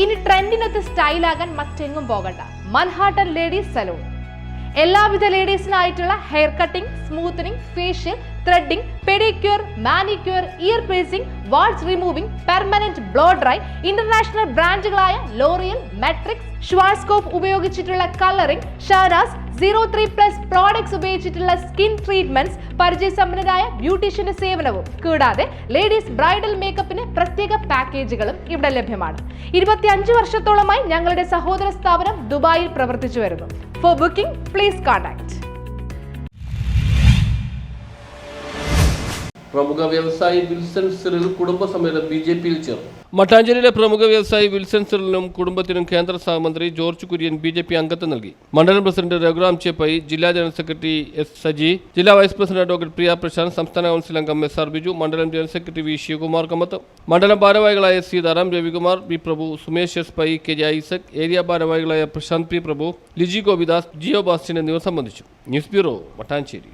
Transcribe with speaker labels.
Speaker 1: ഇനി ട്രെൻഡിനൊത്ത് സ്റ്റൈലാകാൻ മറ്റെങ്ങും പോകണ്ട. Manhattan ladies salon. എല്ലാവിധ ലേഡീസിനായിട്ടുള്ള hair cutting smoothening facial threading pedicure manicure ear piercing warts removing permanent blow dry international ബ്രാൻഡുകളായ L'Oreal Matrix Schwarzkopf ഉപയോഗിച്ചിട്ടുള്ള colouring Shahnaz zero three plus products ഉപയോഗിച്ചിട്ടുള്ള skin treatments പരിചയസമ്പന്നരായ ബ്യൂട്ടീഷ്യന്റെ സേവനവും. കൂടാതെ ലേഡീസ് ബ്രൈഡൽ മേക്കപ്പിന് പാക്കേജുകളും ഇവിടെ ലഭ്യമാണ്. ഇരുപത്തിയഞ്ച് വർഷത്തോളമായി ഞങ്ങളുടെ സഹോദര സ്ഥാപനം ദുബായിൽ പ്രവർത്തിച്ചു വരുന്നു. ഫോർ ബുക്കിംഗ് പ്ലീസ് കോൺടാക്ട്
Speaker 2: പ്രമുഖ വ്യവസായി വിൽസൺ സിറിൽ കുടുംബസമേതം ബി ജെ പിയിൽ ചേർന്നു.
Speaker 3: മട്ടാഞ്ചേരിയിലെ പ്രമുഖ വ്യവസായി വിൽസൺ സിറിലിനും കുടുംബത്തിനും കേന്ദ്ര സഹമന്ത്രി George Kurian B J P അംഗത്വം നൽകി. മണ്ഡലം പ്രസിഡന്റ് രഘുറാം ചേപ്പൈ ജില്ലാ ജനറൽ സെക്രട്ടറി എസ് സജി ജില്ലാ vice president doctor Priya Prashanth സംസ്ഥാന കൗൺസിൽ അംഗം എസ് ആർ ബിജു മണ്ഡലം general secretary V Sivakumar Kammath. മണ്ഡലം ഭാരവാഹികളായ Sitaram Ravikumar B Prabhu Sumesh S Pai K J Isaac area ഭാരവാഹികളായ പ്രശാന്ത് പി പ്രഭു ലിജി ഗോപിദാസ് ജിയോ ബാസ്റ്റിൻ എന്നിവർ സംബന്ധിച്ചു. News bureau Mattancherry.